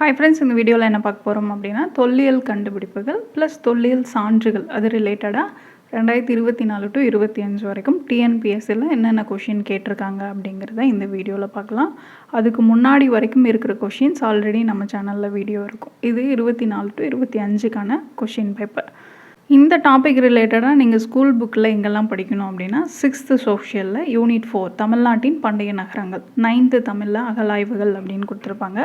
Hi friends இந்த வீடியோவில் என்ன பார்க்க போகிறோம் அப்படின்னா தொல்லியல் கண்டுபிடிப்புகள் ப்ளஸ் தொல்லியல் சான்றுகள். அது ரிலேட்டடாக ரெண்டாயிரத்தி இருபத்தி நாலு டு இருபத்தி அஞ்சு வரைக்கும் டிஎன்பிஎஸ்சியில் என்னென்ன கொஷின் கேட்டிருக்காங்க அப்படிங்கிறத இந்த வீடியோவில் பார்க்கலாம். அதுக்கு முன்னாடி வரைக்கும் இருக்கிற கொஷின்ஸ் ஆல்ரெடி நம்ம சேனலில் வீடியோ இருக்கும். இது இருபத்தி நாலு டு இருபத்தி அஞ்சுக்கான கொஷின் பேப்பர் இந்த டாபிக் ரிலேட்டடாக நீங்கள் ஸ்கூல் புக்கில் எங்கெல்லாம் படிக்கணும் அப்படின்னா சிக்ஸ்த்து சோஷியலில் யூனிட் ஃபோர் தமிழ்நாட்டின் பண்டைய நகரங்கள். நைன்த்து தமிழில் அகலாய்வுகள் அப்படின்னு கொடுத்துருப்பாங்க.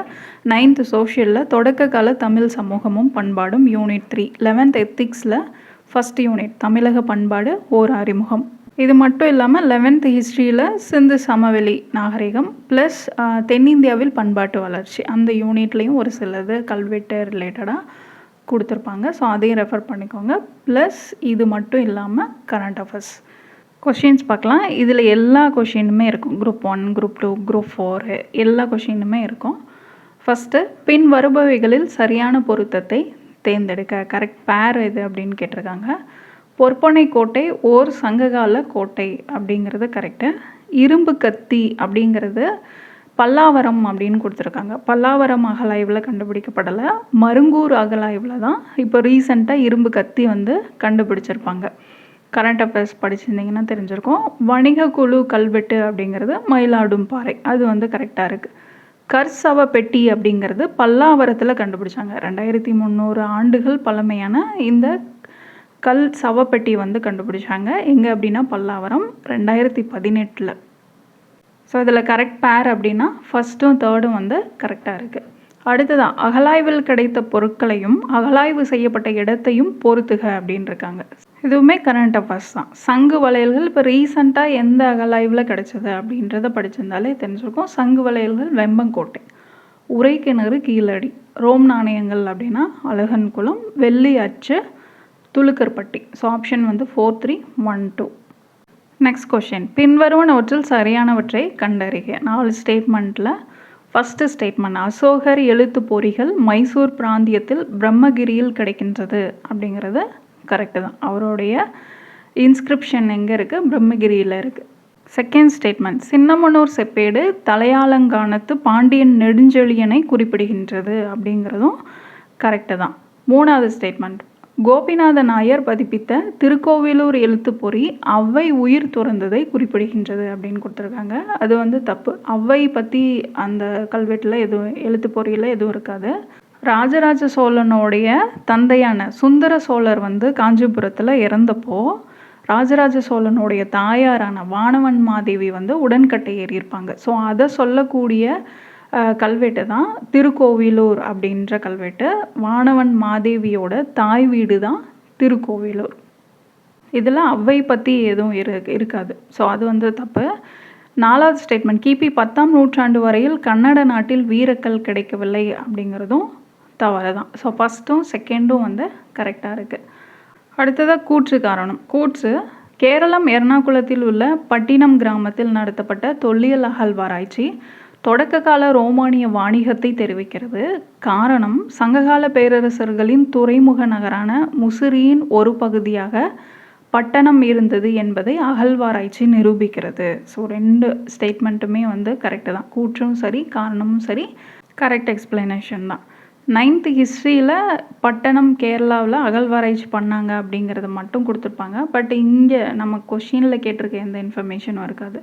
நைன்த்து சோஷியலில் தொடக்க கால தமிழ் சமூகமும் பண்பாடும் யூனிட் த்ரீ லெவன்த் எத்திக்ஸில் ஃபஸ்ட் யூனிட் தமிழக பண்பாடு ஓர் அறிமுகம். இது மட்டும் இல்லாமல் லெவன்த் ஹிஸ்ட்ரியில் சிந்து சமவெளி நாகரிகம் ப்ளஸ் தென்னிந்தியாவில் பண்பாட்டு வளர்ச்சி. அந்த யூனிட்லேயும் ஒரு சிலது கல்வெட்டு ரிலேட்டடாக கொடுத்துருப்பாங்க. ஸோ அதையும் ரெஃபர் பண்ணிக்கோங்க. ப்ளஸ் இது மட்டும் இல்லாமல் கரண்ட் அஃபேர்ஸ் கொஷின்ஸ் பார்க்கலாம். இதில் எல்லா கொஷினுமே இருக்கும். Group one group two group four எல்லா கொஷினுமே இருக்கும். ஃபஸ்ட்டு பின் வருபவைகளில் சரியான பொருத்தத்தை தேர்ந்தெடுக்க. கரெக்ட் பேர் எது அப்படின்னு கேட்டிருக்காங்க. பொற்பனை கோட்டை ஓர் சங்ககால கோட்டை அப்படிங்கிறது கரெக்டு இரும்பு கத்தி அப்படிங்கிறது பல்லாவரம் அப்படின்னு கொடுத்துருக்காங்க. பல்லாவரம் அகலாய்வில் கண்டுபிடிக்கப்படலை? மருங்கூர் அகலாய்வில் தான் இப்போ ரீசெண்டாக இரும்பு கத்தி வந்து கண்டுபிடிச்சிருப்பாங்க. கரண்ட் அஃபேர்ஸ் படிச்சிருந்தீங்கன்னா தெரிஞ்சிருக்கும். வணிக குழு கல்வெட்டு அப்படிங்கிறது மயிலாடும் பாறை. அது வந்து கரெக்டாக இருக்குது கர்சவ பெட்டி அப்படிங்கிறது பல்லாவரத்தில் கண்டுபிடிச்சாங்க. ரெண்டாயிரத்தி முந்நூறு ஆண்டுகள் பழமையான இந்த கல் சவப்பெட்டி வந்து கண்டுபிடிச்சாங்க. எங்கே அப்படின்னா பல்லாவரம். ரெண்டாயிரத்தி பதினெட்டில். ஸோ இதில் கரெக்ட் பேர் அப்படின்னா ஃபஸ்ட்டும் தேர்டும் வந்து கரெக்டாக இருக்குது அடுத்ததான் அகலாய்வில் கிடைத்த பொருட்களையும் அகலாய்வு செய்யப்பட்ட இடத்தையும் பொறுத்துக அப்படின்னு இருக்காங்க இதுவுமே கரண்ட் அஃபேர்ஸ் தான். சங்கு வளையல்கள் இப்போ ரீசண்டாக எந்த அகலாய்வில் கிடைச்சது அப்படின்றத படிச்சிருந்தாலே தெரிஞ்சிருக்கும். சங்கு வளையல்கள் வெம்பங்கோட்டை உரைக்கிணறு கீழடி ரோம் நாணயங்கள் அப்படின்னா அழகன்குளம் வெள்ளி அச்சு துளுக்கர்பட்டி ஸோ ஆப்ஷன் வந்து four three one two next question பின்வருவனவற்றில் சரியானவற்றை கண்டறிக. நாலு ஸ்டேட்மெண்ட்டில் ஃபஸ்ட்டு ஸ்டேட்மெண்ட் அசோகர் எழுத்து பொறிகள் மைசூர் பிராந்தியத்தில் பிரம்மகிரியில் கிடைக்கின்றது அப்படிங்கிறது கரெக்டு தான். அவருடைய இன்ஸ்கிரிப்ஷன் எங்கே இருக்குது பிரம்மகிரியில் இருக்குது செகண்ட் ஸ்டேட்மெண்ட் சின்னமனூர் செப்பேடு தலையாலங்கானத்து பாண்டியன் நெடுஞ்செழியனை குறிப்பிடுகின்றது அப்படிங்கிறதும் கரெக்டு தான். மூணாவது ஸ்டேட்மெண்ட் கோபிநாத நாயர் பதிப்பித்த திருக்கோவிலூர் எழுத்துப்பொறி அவ்வை உயிர் துறந்ததை குறிப்பிடுகின்றது அப்படின்னு கொடுத்துருக்காங்க. அது வந்து தப்பு. அவ்வை பற்றி அந்த கல்வெட்டில் எதுவும் எழுத்துப்பொறியில் எதுவும் இருக்காது. ராஜராஜ சோழனுடைய தந்தையான சுந்தர சோழர் வந்து காஞ்சிபுரத்தில் இறந்தப்போ ராஜராஜ சோழனுடைய தாயாரான வானவன் மாதேவி வந்து உடன்கட்டை ஏறியிருப்பாங்க. ஸோ அதை சொல்லக்கூடிய கல்வெட்டு தான். திருக்கோவிலூர் அப்படின்ற கல்வெட்டு. வானவன் மாதேவியோட தாய் வீடு தான் திருக்கோவிலூர். இதில் அவ்வை பற்றி எதுவும் இரு இருக்காது. ஸோ அது வந்து தப்பு. நாலாவது ஸ்டேட்மெண்ட் கிபி பத்தாம் நூற்றாண்டு வரையில் கன்னட நாட்டில் வீரக்கல் கிடைக்கவில்லை அப்படிங்கிறதும் தவறு தான். ஸோ ஃபஸ்ட்டும் செகண்டும் வந்து கரெக்டாக இருக்குது அடுத்ததாக கூற்று காரணம். கூற்று கேரளம் எர்ணாகுளத்தில் உள்ள பட்டினம் கிராமத்தில் நடத்தப்பட்ட தொல்லியல் அகழ்வாராய்ச்சி. தொடக்ககால ரோமானிய வாணிகத்தை தெரிவிக்கிறது. காரணம் சங்ககால பேரரசர்களின் துறைமுக நகரான முசிறியின் ஒரு பகுதியாக பட்டணம் இருந்தது என்பதை அகழ்வாராய்ச்சி நிரூபிக்கிறது. ஸோ ரெண்டு ஸ்டேட்மெண்ட்டுமே வந்து கரெக்டு தான். கூற்றும் சரி காரணமும் சரி கரெக்ட் எக்ஸ்பிளனேஷன் தான். நைன்த்து ஹிஸ்ட்ரியில் பட்டணம் கேரளாவில் அகழ்வாராய்ச்சி பண்ணாங்க அப்படிங்கிறத மட்டும் கொடுத்துருப்பாங்க. பட் இங்கே நம்ம கொஷினில் கேட்டிருக்க எந்த இன்ஃபர்மேஷனும் இருக்காது.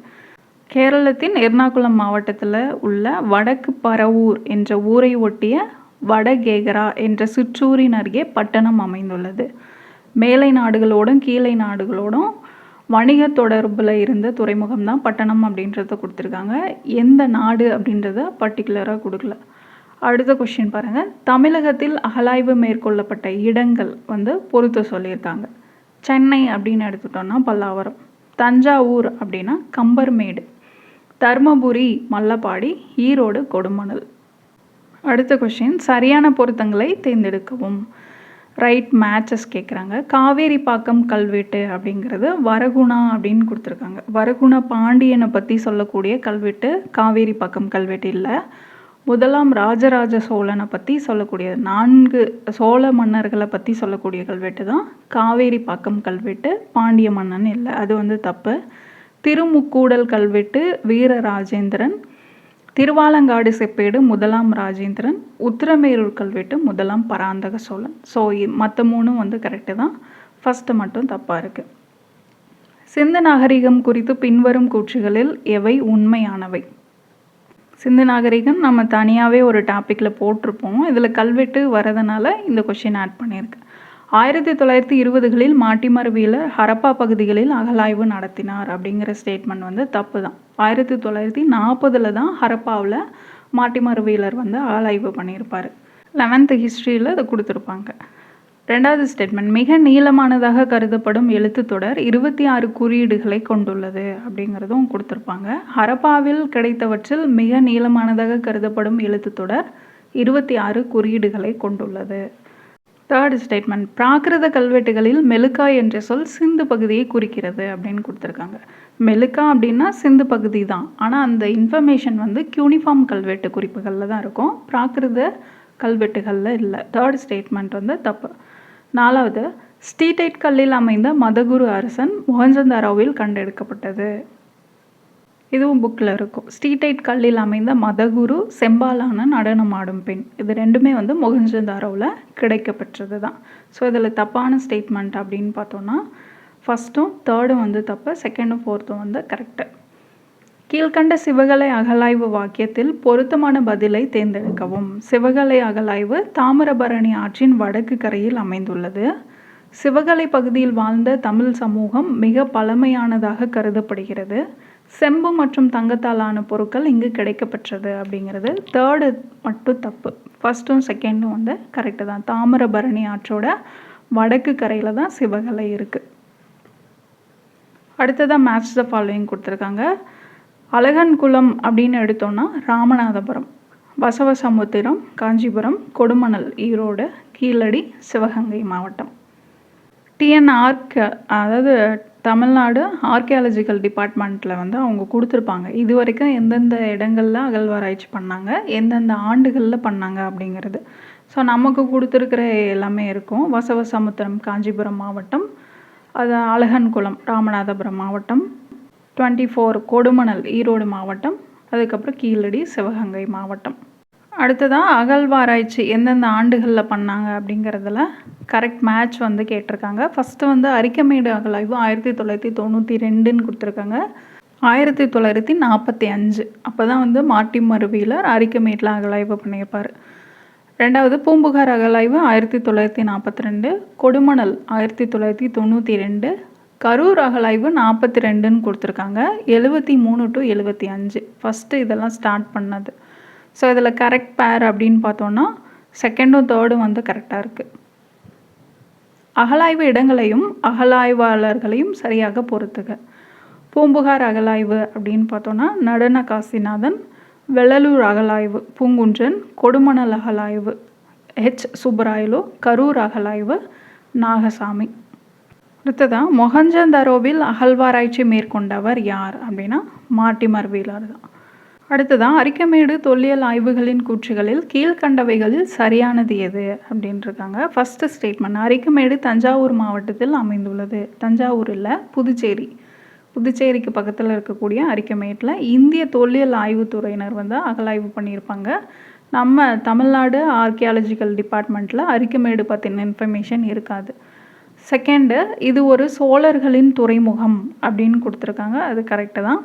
கேரளத்தின் எர்ணாகுளம் மாவட்டத்தில் உள்ள வடக்கு பரவூர் என்ற ஊரை ஒட்டிய வடகேகரா என்ற சிற்றூரின் அருகே பட்டணம் அமைந்துள்ளது. மேலை நாடுகளோடும் கீழே நாடுகளோடும் வணிக தொடர்பில் இருந்த துறைமுகம் தான் பட்டணம் அப்படின்றத கொடுத்துருக்காங்க. எந்த நாடு அப்படின்றத பர்டிகுலராக கொடுக்கல. அடுத்த கொஷின் பாருங்கள் தமிழகத்தில் அகலாய்வு மேற்கொள்ளப்பட்ட இடங்கள் வந்து பொறுத்து சொல்லியிருக்காங்க. சென்னை அப்படின்னு எடுத்துட்டோம்னா பல்லாவரம் தஞ்சாவூர் அப்படின்னா கம்பர்மேடு. தர்மபுரி மல்லப்பாடி ஈரோடு கொடுமணல். அடுத்த கொஷின் சரியான பொருத்தங்களை தேர்ந்தெடுக்கவும். ரைட் மேட்சஸ் கேட்குறாங்க காவேரி பாக்கம் கல்வெட்டு அப்படிங்கிறது வரகுணா அப்படின்னு கொடுத்துருக்காங்க. வரகுண பாண்டியனை பற்றி சொல்லக்கூடிய கல்வெட்டு காவேரி பாக்கம் கல்வெட்டு இல்லை. முதலாம் ராஜராஜ சோழனை பற்றி சொல்லக்கூடிய நான்கு சோழ மன்னர்களை பற்றி சொல்லக்கூடிய கல்வெட்டு தான் காவேரி பாக்கம் கல்வெட்டு பாண்டிய மன்னன் இல்லை. அது வந்து தப்பு. திருமுக்கூடல் கல்வெட்டு வீரராஜேந்திரன் திருவாலங்காடு செப்பேடு முதலாம் ராஜேந்திரன் உத்திரமேரூர் கல்வெட்டு முதலாம் பராந்தக சோழன். ஸோ மற்ற மூணும் வந்து கரெக்டு தான். ஃபஸ்ட்டு மட்டும் தப்பாக இருக்குது சிந்து நாகரிகம் குறித்து பின்வரும் கூற்றுகளில் எவை உண்மையானவை? சிந்து நாகரிகம் நம்ம தனியாகவே ஒரு டாப்பிக்கில் போட்டிருப்போம். இதில் கல்வெட்டு வரதுனால இந்த கொஷின் ஆட் பண்ணியிருக்கேன் ஆயிரத்தி தொள்ளாயிரத்தி இருபதுகளில் மாட்டிமருவியில் ஹரப்பா பகுதிகளில் அகலாய்வு நடத்தினார் அப்படிங்கிற ஸ்டேட்மெண்ட் வந்து தப்பு தான் ஆயிரத்தி தொள்ளாயிரத்தி நாற்பதில் தான் ஹரப்பாவில் மாட்டிமருவியலர் வந்து அகலாய்வு பண்ணியிருப்பார். லெவன்த்து ஹிஸ்ட்ரியில் அதை கொடுத்துருப்பாங்க. ரெண்டாவது ஸ்டேட்மெண்ட் மிக நீளமானதாக கருதப்படும் எழுத்து தொடர் இருபத்தி ஆறு குறியீடுகளை கொண்டுள்ளது அப்படிங்கிறதும் கொடுத்துருப்பாங்க. ஹரப்பாவில் கிடைத்தவற்றில் மிக நீளமானதாக கருதப்படும் எழுத்து தொடர் இருபத்தி ஆறு குறியீடுகளை கொண்டுள்ளது. தேர்ட் ஸ்டேட்மெண்ட் பிராகிருத கல்வெட்டுகளில் மெலுக்கா என்ற சொல் சிந்து பகுதியை குறிக்கிறது அப்படின்னு கொடுத்துருக்காங்க. மெலுக்கா அப்படின்னா சிந்து பகுதி தான். ஆனால் அந்த இன்ஃபர்மேஷன் வந்து யூனிஃபார்ம் கல்வெட்டு குறிப்புகளில் தான் இருக்கும். பிராகிருத கல்வெட்டுகளில் இல்லை. தேர்ட் ஸ்டேட்மெண்ட் வந்து தப்பு. நாலாவது ஸ்டீடைட் கல்லில் அமைந்த மதகுரு அரசன் மொஹஞ்சந்தாரோவில் கண்டெடுக்கப்பட்டது. இதுவும் புக்கில் இருக்கும். ஸ்டீடைட் கல்லில் அமைந்த மதகுரு செம்பாலான நடனமாடும் பெண். இது ரெண்டுமே வந்து மொஹஞ்சந்தாரோவில் கிடைக்கப்பெற்றது தான் ஸோ இதில் தப்பான ஸ்டேட்மெண்ட் அப்படின்னு பார்த்தோன்னா ஃபஸ்ட்டும் தேர்டும் வந்து தப்பு செகண்டும் ஃபோர்த்தும் வந்து கரெக்டு கீழ்கண்ட சிவகலை அகலாய்வு வாக்கியத்தில் பொருத்தமான பதிலை தேர்ந்தெடுக்கவும். சிவகலை அகலாய்வு தாமிரபரணி ஆற்றின் வடக்கு கரையில் அமைந்துள்ளது. சிவகலை பகுதியில் வாழ்ந்த தமிழ் சமூகம் மிக பழமையானதாக கருதப்படுகிறது. செம்பு மற்றும் தங்கத்தாலான பொருட்கள் இங்கு கிடைக்கப்பெற்றது அப்படிங்கிறது. தேர்டு மட்டும் தப்பு. ஃபஸ்ட்டும் செகண்டும் வந்து கரெக்டு தான். தாமிரபரணி ஆற்றோட வடக்கு கரையில் தான் சிவகலை இருக்குது அடுத்ததாக மேட்ச் த ஃபாலோயிங் கொடுத்துருக்காங்க. அழகன்குளம் அப்படின்னு எடுத்தோன்னா ராமநாதபுரம் வசவசமுத்திரம் காஞ்சிபுரம் கொடுமணல் ஈரோடு கீழடி சிவகங்கை மாவட்டம். டிஎன் ஆர்க் அதாவது தமிழ்நாடு ஆர்கியாலஜிக்கல் டிபார்ட்மெண்ட்டில் வந்து அவங்க கொடுத்துருப்பாங்க. இது வரைக்கும் எந்தெந்த இடங்களில் அகழ்வாராய்ச்சி பண்ணாங்க எந்தெந்த ஆண்டுகளில் பண்ணாங்க அப்படிங்கிறது. ஸோ நமக்கு கொடுத்துருக்கிற எல்லாமே இருக்கும். வசவசமுத்திரம் காஞ்சிபுரம் மாவட்டம் அது அழகன்குளம் ராமநாதபுரம் மாவட்டம் டுவெண்ட்டி ஃபோர் கொடுமணல் ஈரோடு மாவட்டம் அதுக்கப்புறம் கீழடி சிவகங்கை மாவட்டம். அடுத்ததாக அகழ்வாராய்ச்சி எந்தெந்த ஆண்டுகளில் பண்ணாங்க அப்படிங்கிறதுல கரெக்ட் மேட்ச் வந்து கேட்டிருக்காங்க. ஃபஸ்ட்டு வந்து அரிக்கமேடு அகலாய்வு ஆயிரத்தி தொள்ளாயிரத்தி தொண்ணூற்றி ரெண்டுன்னு கொடுத்துருக்காங்க. ஆயிரத்தி தொள்ளாயிரத்தி நாற்பத்தி அஞ்சு. அப்போ தான் வந்து மாட்டி மருவியில் அரிக்கமேட்டில் அகழாய்வு பண்ணியிருப்பார். ரெண்டாவது பூம்புகார் அகலாய்வு ஆயிரத்தி தொள்ளாயிரத்தி நாற்பத்தி ரெண்டு. கொடுமணல் ஆயிரத்தி தொள்ளாயிரத்தி தொண்ணூற்றி ரெண்டு. கரூர் அகலாய்வு நாற்பத்தி ரெண்டுன்னு கொடுத்துருக்காங்க. எழுபத்தி மூணு டு எழுபத்தி அஞ்சு. ஃபஸ்ட்டு இதெல்லாம் ஸ்டார்ட் பண்ணது. ஸோ இதில் கரெக்ட் பேர் அப்படின்னு பார்த்தோன்னா செகண்டும் தேர்டும் வந்து கரெக்டாக இருக்குது அகலாய்வு இடங்களையும் அகலாய்வாளர்களையும் சரியாக பொறுத்துக. பூம்புகார் அகலாய்வு அப்படின்னு பார்த்தோன்னா நடன காசிநாதன் வெள்ளலூர் அகலாய்வு பூங்குன்றன் கொடுமணல் அகலாய்வு ஹெச் சுப்பராயலு கரூர் அகலாய்வு நாகசாமி. அடுத்ததாக மொஹஞ்சந்தரோவில் அகழ்வாராய்ச்சி மேற்கொண்டவர் யார் அப்படின்னா மாட்டிமர் வீலர் தான். அடுத்ததான் அரிக்கமேடு தொல்லியல் ஆய்வுகளின் கூற்றுகளில் கீழ்கண்டவைகளில் சரியானது எது அப்படின்ட்டுருக்காங்க ஃபஸ்ட்டு ஸ்டேட்மெண்ட் அரிக்கமேடு தஞ்சாவூர் மாவட்டத்தில் அமைந்துள்ளது. தஞ்சாவூர் இல்லை புதுச்சேரி. புதுச்சேரிக்கு பக்கத்தில் இருக்கக்கூடிய அரிக்கமேட்டில் இந்திய தொல்லியல் ஆய்வுத்துறையினர் வந்து அகலாய்வு பண்ணியிருப்பாங்க. நம்ம தமிழ்நாடு ஆர்கியாலஜிக்கல் டிபார்ட்மெண்ட்டில் அரிக்கமேடு பற்றின இன்ஃபர்மேஷன் இருக்காது. செகண்டு இது ஒரு சோழர்களின் துறைமுகம் அப்படின்னு கொடுத்துருக்காங்க. அது கரெக்டு தான்.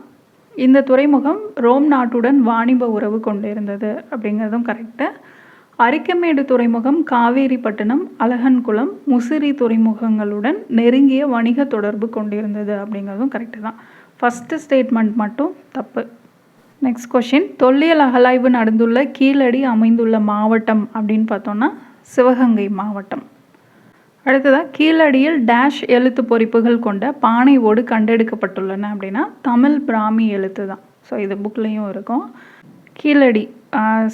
இந்த துறைமுகம் ரோம் நாட்டுடன் வாணிப உறவு கொண்டிருந்தது அப்படிங்கிறதும் கரெக்டு அரிக்கமேடு துறைமுகம் காவேரிப்பட்டினம் அழகன்குளம் முசிறி துறைமுகங்களுடன் நெருங்கிய வணிக தொடர்பு கொண்டிருந்தது அப்படிங்கிறதும் கரெக்டு தான். ஃபஸ்ட்டு ஸ்டேட்மெண்ட் மட்டும் தப்பு. நெக்ஸ்ட் கொஷின் தொல்லியல் அகலாய்வு நடந்துள்ள கீழடி அமைந்துள்ள மாவட்டம் அப்படின்னு பார்த்தோன்னா சிவகங்கை மாவட்டம். அடுத்ததாக கீழடியில் டேஷ் எழுத்து பொறிப்புகள் கொண்ட பானை ஓடு கண்டெடுக்கப்பட்டுள்ளன அப்படின்னா தமிழ் பிராமி எழுத்து தான். ஸோ இது புக்லேயும் இருக்கும். கீழடி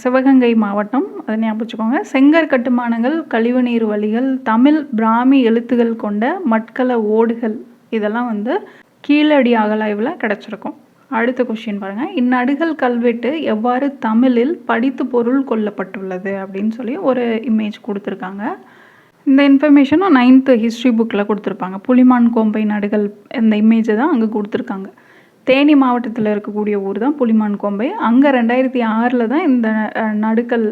சிவகங்கை மாவட்டம் அதை ஞாபகம் செங்கர் கட்டுமானங்கள் கழிவுநீர் வழிகள் தமிழ் பிராமி எழுத்துகள் கொண்ட மட்கல ஓடுகள் இதெல்லாம் வந்து கீழடி அகலாய்வில் கிடச்சிருக்கும். அடுத்த கொஷின் பாருங்கள் இந்நடுகள் கல்வெட்டு எவ்வாறு தமிழில் படித்து பொருள் கொள்ளப்பட்டுள்ளது அப்படின்னு சொல்லி ஒரு இமேஜ் கொடுத்துருக்காங்க. இந்த இன்ஃபர்மேஷனும் நைன்த்து ஹிஸ்ட்ரி புக்கில் கொடுத்துருப்பாங்க. புலிமான் கோம்பை நடுகள் இந்த இமேஜை தான் அங்கே கொடுத்துருக்காங்க. தேனி மாவட்டத்தில் இருக்கக்கூடிய ஊர் தான் புலிமான் கோம்பை. அங்கே ரெண்டாயிரத்தி ஆறில் தான் இந்த நடுக்கல்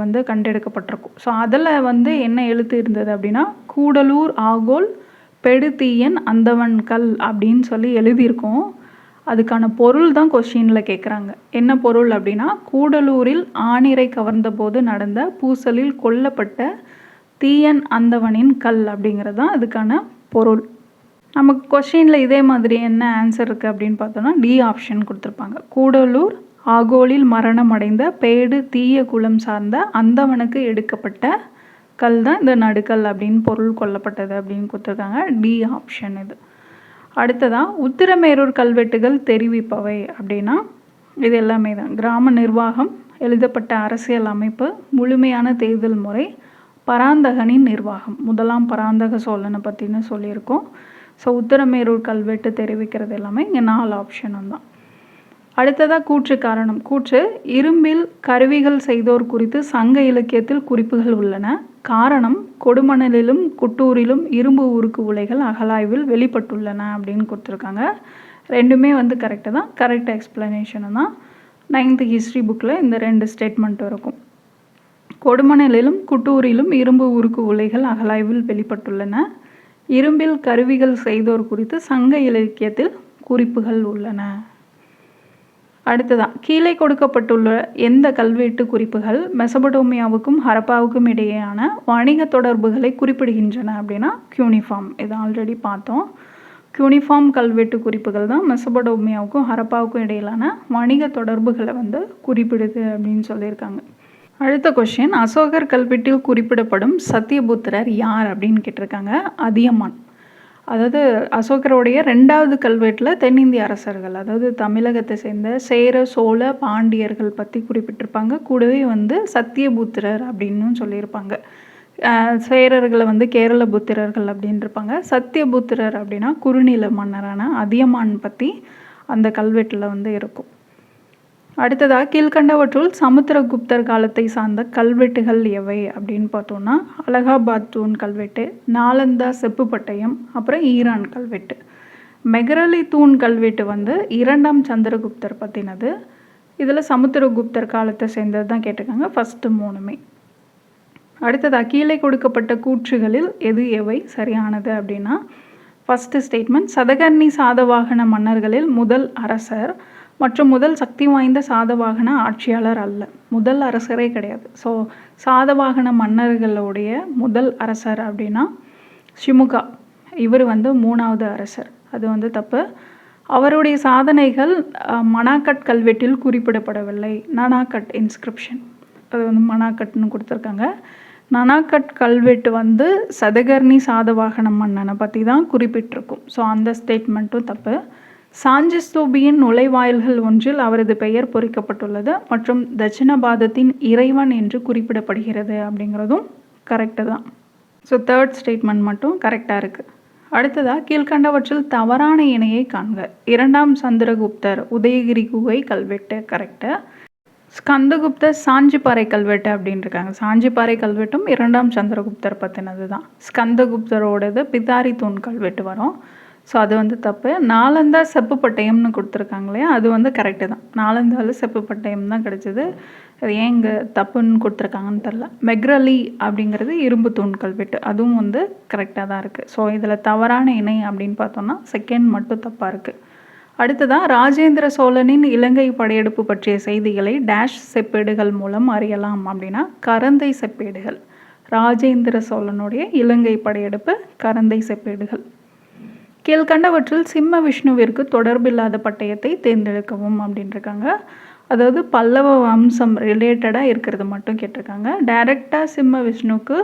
வந்து கண்டெடுக்கப்பட்டிருக்கும். ஸோ அதில் வந்து என்ன எழுத்து இருந்தது அப்படின்னா கூடலூர் ஆகோல் பெடுதீயன் அந்தவன் கல் அப்படின்னு சொல்லி எழுதியிருக்கோம். அதுக்கான பொருள் தான் கொஸ்டினில் கேட்குறாங்க என்ன பொருள் அப்படின்னா கூடலூரில் ஆணிரை கவர்ந்தபோது நடந்த பூசலில் கொல்லப்பட்ட தீயன் அந்தவனின் கல் அப்படிங்கிறது தான் அதுக்கான பொருள். நமக்கு கொஸ்டினில் இதே மாதிரி என்ன ஆன்சர் இருக்குது அப்படின்னு பார்த்தோன்னா டி ஆப்ஷன் கொடுத்துருப்பாங்க. கூடலூர் ஆகோலில் மரணம் அடைந்த பேடு தீய குலம் சார்ந்த அந்தவனுக்கு எடுக்கப்பட்ட கல் தான் இந்த நடுக்கல் அப்படின்னு பொருள் கொல்லப்பட்டது அப்படின்னு கொடுத்துருக்காங்க. டி ஆப்ஷன் இது. அடுத்ததாக உத்திரமேரூர் கல்வெட்டுகள் தெரிவிப்பவை அப்படின்னா இது எல்லாமே தான். கிராம நிர்வாகம் எழுதப்பட்ட அரசியல் அமைப்பு முழுமையான தேர்தல் முறை பராந்தகனின் நிர்வாகம். முதலாம் பராந்தக சோழனை பற்றினு சொல்லியிருக்கோம். ஸோ உத்திரமேரூர் கல்வெட்டு தெரிவிக்கிறது எல்லாமே இங்கே நாலு ஆப்ஷனும் தான். அடுத்ததாக கூற்று காரணம். கூற்று இரும்பில் கருவிகள் செய்தோர் குறித்து சங்க இலக்கியத்தில் குறிப்புகள் உள்ளன. காரணம் கொடுமணலிலும் குட்டூரிலும் இரும்பு உருக்கு உலைகள் அகலாய்வில் வெளிப்பட்டுள்ளன அப்படின்னு கொடுத்துருக்காங்க. ரெண்டுமே வந்து கரெக்டு தான். கரெக்ட் எக்ஸ்ப்ளனேஷனு தான். நைன்த்து ஹிஸ்ட்ரி புக்கில் இந்த ரெண்டு ஸ்டேட்மெண்ட் இருக்கும். கொடுமணலிலும் குட்டூரிலும் இரும்பு உருக்கு உலைகள் அகலாய்வில் வெளிப்பட்டுள்ளன. இரும்பில் கருவிகள் செய்தோர் குறித்து சங்க இலக்கியத்தில் குறிப்புகள் உள்ளன. அடுத்ததான் கீழே கொடுக்கப்பட்டுள்ள எந்த கல்வெட்டு குறிப்புகள் மெசபடோமியாவுக்கும் ஹரப்பாவுக்கும் இடையேயான வணிக தொடர்புகளை குறிப்பிடுகின்றன அப்படின்னா கியூனிஃபார்ம் இதை ஆல்ரெடி பார்த்தோம். கியூனிஃபார்ம் கல்வெட்டு குறிப்புகள் தான் மெசபடோமியாவுக்கும் ஹரப்பாவுக்கும் இடையிலான வணிக தொடர்புகளை வந்து குறிப்பிடுது அப்படின்னு சொல்லியிருக்காங்க. அடுத்த கொஷின் அசோகர் கல்வெட்டில் குறிப்பிடப்படும் சத்தியபுத்திரர் யார் அப்படின்னு கேட்டிருக்காங்க அதியமான். அதாவது அசோகருடைய ரெண்டாவது கல்வெட்டில் தென்னிந்திய அரசர்கள் அதாவது தமிழகத்தை சேர்ந்த சேர சோழ பாண்டியர்கள் பற்றி குறிப்பிட்டிருப்பாங்க. கூடவே வந்து சத்தியபுத்திரர் அப்படின்னு சொல்லியிருப்பாங்க. சேரர்களை வந்து கேரள புத்திரர்கள் அப்படின்ட்டுருப்பாங்க சத்தியபுத்திரர் அப்படின்னா குறுநில மன்னரான அதியமான் பற்றி அந்த கல்வெட்டில் வந்து இருக்கும். அடுத்ததாக கீழ்கண்டவற்றுள் சமுத்திரகுப்தர் காலத்தை சார்ந்த கல்வெட்டுகள் எவை அப்படின்னு பார்த்தோன்னா அலகாபாத் தூண் கல்வெட்டு நாலந்தா செப்பு பட்டயம் அப்புறம் ஈரான் கல்வெட்டு. மெகரலி தூண் கல்வெட்டு வந்து இரண்டாம் சந்திரகுப்தர் பற்றினது இதில் சமுத்திரகுப்தர் காலத்தை சேர்ந்தது தான் கேட்டிருக்காங்க ஃபஸ்ட்டு மூணுமே. அடுத்ததாக கீழே கொடுக்கப்பட்ட கூற்றுகளில் எது எவை சரியானது அப்படின்னா ஃபஸ்ட்டு ஸ்டேட்மெண்ட் சதகர்ணி சாதவாகன மன்னர்களில் முதல் அரசர் மற்றும் முதல் சக்தி வாய்ந்த சாதவாகன ஆட்சியாளர் அல்ல. முதல் அரசரே கிடையாது. ஸோ சாதவாகன மன்னர்களுடைய முதல் அரசர் அப்படின்னா ஷிமுகா இவர் வந்து மூணாவது அரசர். அது வந்து தப்பு. அவருடைய சாதனைகள் அஹ், மனாக்கட் கல்வெட்டில் குறிப்பிடப்படவில்லை. நனாக்கட் இன்ஸ்கிரிப்ஷன் அது வந்து மனாக்கட்னு கொடுத்துருக்காங்க. நனாக்கட் கல்வெட்டு வந்து சதகர்ணி சாதவாகன மன்னனை பற்றி தான் குறிப்பிட்டிருக்கும். ஸோ அந்த ஸ்டேட்மெண்ட்டும் தப்பு. சாஞ்சிஸ்தூபியின் நுழைவாயில்கள் ஒன்றில் அவரது பெயர் பொறிக்கப்பட்டுள்ளது மற்றும் தட்சிணபாதத்தின் இறைவன் என்று குறிப்பிடப்படுகிறது அப்படிங்கிறதும் கரெக்டு தான். ஸோ தேர்ட் ஸ்டேட்மெண்ட் மட்டும் கரெக்டாக இருக்குது அடுத்ததாக கீழ்கண்டவற்றில் தவறான இணையை காண்க. இரண்டாம் சந்திரகுப்தர் உதயகிரி குகை கல்வெட்டு கரெக்டு ஸ்கந்தகுப்தர் சாஞ்சிப்பாறை கல்வெட்டு அப்படின்னு இருக்காங்க சாஞ்சிப்பாறை கல்வெட்டும் இரண்டாம் சந்திரகுப்தர் பற்றினது தான் ஸ்கந்தகுப்தரோடது பிதாரி தூண் கல்வெட்டு வரும். ஸோ அது வந்து தப்பு. நாலந்தா செப்பு பட்டயம்னு கொடுத்துருக்காங்க இல்லையா அது வந்து கரெக்டு தான். நாலந்தாவில் செப்பு பட்டயம் தான் கிடச்சிது. அது ஏன் இங்கே தப்புன்னு கொடுத்துருக்காங்கன்னு தெரில மெக்ரலி அப்படிங்கிறது இரும்பு தூண் கல்வெட்டு அதுவும் வந்து கரெக்டாக தான் இருக்குது ஸோ இதில் தவறான இணை அப்படின்னு பார்த்தோம்னா செகண்ட் மட்டும் தப்பாக இருக்குது அடுத்ததாக ராஜேந்திர சோழனின் இலங்கை படையெடுப்பு பற்றிய செய்திகளை டேஷ் செப்பேடுகள் மூலம் அறியலாம் அப்படின்னா கரந்தை செப்பேடுகள். ராஜேந்திர சோழனுடைய இலங்கை படையெடுப்பு கரந்தை செப்பேடுகள். கீழ்கண்டவற்றில் சிம்ம விஷ்ணுவிற்கு தொடர்பில்லாத பட்டயத்தை தேர்ந்தெடுக்கவும் அப்படின்ட்டுருக்காங்க அதாவது பல்லவ வம்சம் ரிலேட்டடாக இருக்கிறது மட்டும் கேட்டிருக்காங்க. டைரெக்டாக சிம்ம விஷ்ணுவுக்கு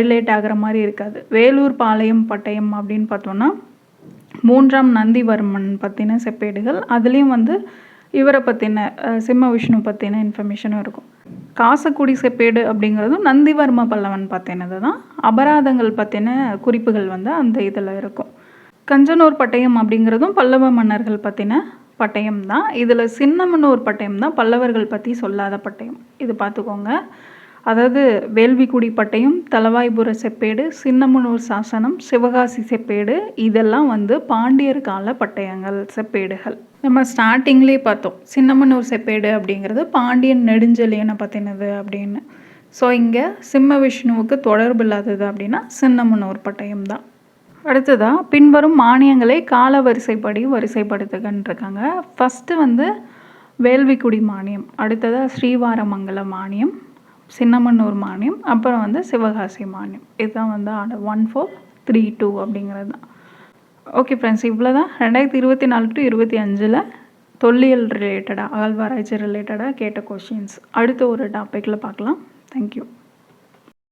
ரிலேட் ஆகிற மாதிரி இருக்காது. வேலூர் பாளையம் பட்டயம் அப்படின்னு பார்த்தோன்னா மூன்றாம் நந்திவர்மன் பற்றின செப்பேடுகள். அதுலேயும் வந்து இவரை பற்றின சிம்ம விஷ்ணு பற்றின இன்ஃபர்மேஷனும் இருக்கும். காசக்குடி செப்பேடு அப்படிங்கிறதும் நந்திவர்ம பல்லவன் பற்றினது தான் அபராதங்கள் பற்றின குறிப்புகள் வந்து அந்த இதில் இருக்கும். கஞ்சனூர் பட்டயம் அப்படிங்கிறதும் பல்லவ மன்னர்கள் பற்றின பட்டயம் தான். இதில் சின்னமனூர் பட்டயம் தான் பல்லவர்கள் பற்றி சொல்லாத பட்டயம். இது பார்த்துக்கோங்க அதாவது வேள்விக்குடி பட்டயம் தலவாய்புர செப்பேடு சின்னமனூர் சாசனம் சிவகாசி செப்பேடு இதெல்லாம் வந்து பாண்டியர் கால பட்டயங்கள் செப்பேடுகள். நம்ம ஸ்டார்டிங்லேயே பார்த்தோம். சின்னமனூர் செப்பேடு அப்படிங்கிறது பாண்டியன் நெடுஞ்செழியனை பற்றினது அப்படின்னு. ஸோ இங்கே சிம்ம விஷ்ணுவுக்கு தொடர்பு இல்லாதது அப்படின்னா சின்னமனூர் பட்டயம் தான். அடுத்ததாக பின்வரும் மானியங்களை கால வரிசைப்படி வரிசைப்படுத்துகன்ருக்காங்க ஃபஸ்ட்டு வந்து வேள்விக்குடி மானியம் அடுத்ததாக ஸ்ரீவாரமங்கல மானியம் சின்னமன்னூர் மானியம் அப்புறம் வந்து சிவகாசி மானியம். இதுதான் வந்து order one four three two அப்படிங்கிறது தான். ஓகே ஃப்ரெண்ட்ஸ் இவ்வளோ தான் ரெண்டாயிரத்தி இருபத்தி நாலு டு இருபத்தி அஞ்சில் தொல்லியல் ரிலேட்டடாக அகழ்வாராய்ச்சி ரிலேட்டடாக கேட்ட கொஷின்ஸ் அடுத்த ஒரு டாப்பிக்கில் பார்க்கலாம். தேங்க்யூ